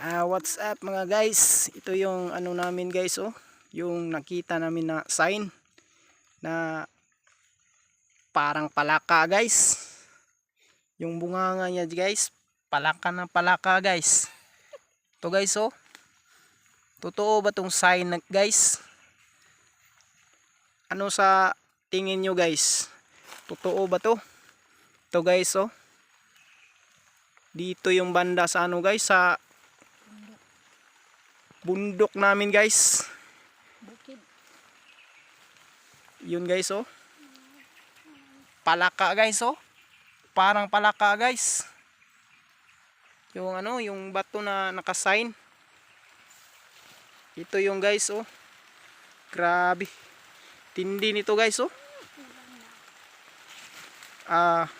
Ah, what's up mga guys? Ito yung ano namin guys oh, yung nakita namin na sign na parang palaka guys. Yung bunganga niya guys, palaka na palaka guys. Ito guys oh. Totoo ba tong sign guys? Ano sa tingin nyo guys? Totoo ba to? Ito guys oh. Dito yung banda sa ano guys sa bundok namin guys. Bukid. Yun guys oh. Palaka guys oh. Parang palaka guys. Yung ano, yung bato na nakasign. Ito yung guys oh. Grabe. Tindi nito guys oh. Ah,